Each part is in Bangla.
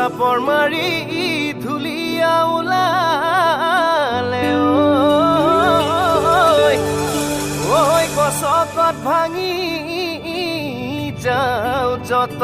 চাপৰ মাৰি ধুলীয়া ওলালে। ঐ গছকত ভাঙি যাওঁ যতৰ।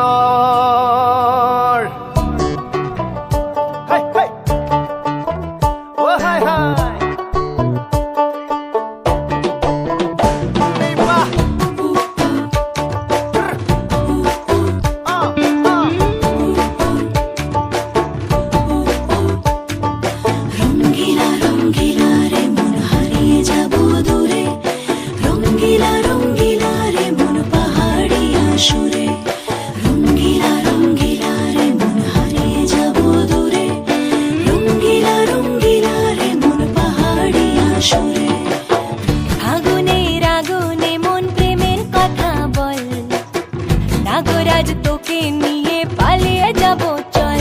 নাগরাজ তোকে নিয়ে পালিয়ে যাব চল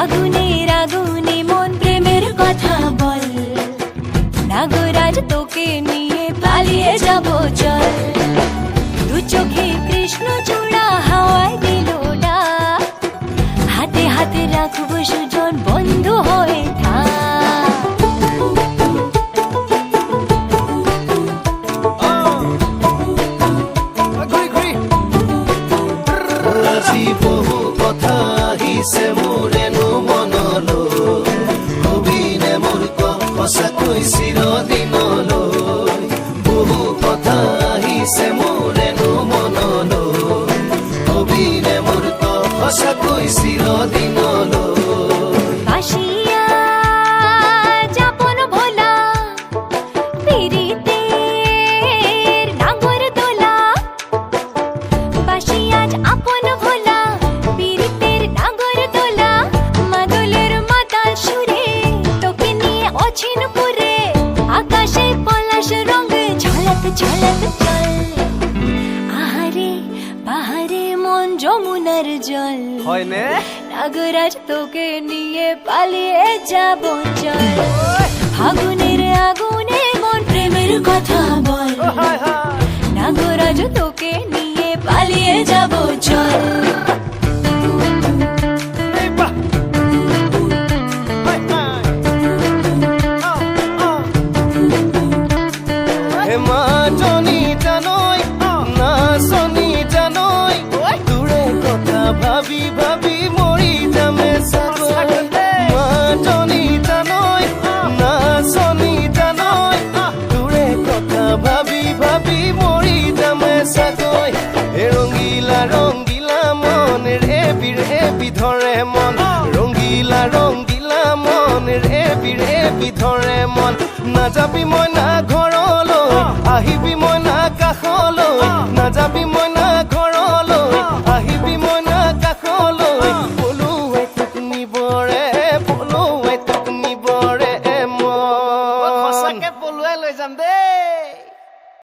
আগুনের আগুনে মন প্রেমের কথা বল নাগরাজ তোকে নিয়ে পালিয়ে যাব চল আহিছে মোৰেনো মনলৈ কবিনে মোৰ সঁচাকৈ চিৰদিনলৈ নিয়ে আকাশে পলাশ রঙ ঝলক ঝলক চল আহারে পাহাড়ে মন যমুনার জল। হয়নে নাগরাজ তোকে নিয়ে পালিয়ে যাব চল। আগুনের আগুনে মন প্রেমের কথা বল। নাগরাজ তোকে নিয়ে পালিয়ে যাব চল। ভাবি ভাবি মৰি যামে চাগৈ মাজনী জানৈ নাচনী জানৈ দূৰে কথা ভাবি ভাবি মৰি যামে চাগৈ হে ৰঙিলা ৰঙিলা মন ৰেবি ৰেবি ধৰে মন। ৰঙিলা ৰঙিলা মন ৰেবি ৰেবি ধৰে মন। নাযাবি মই না ঘৰলৈ আহিবি মই না কাষলৈ। নাযাবি না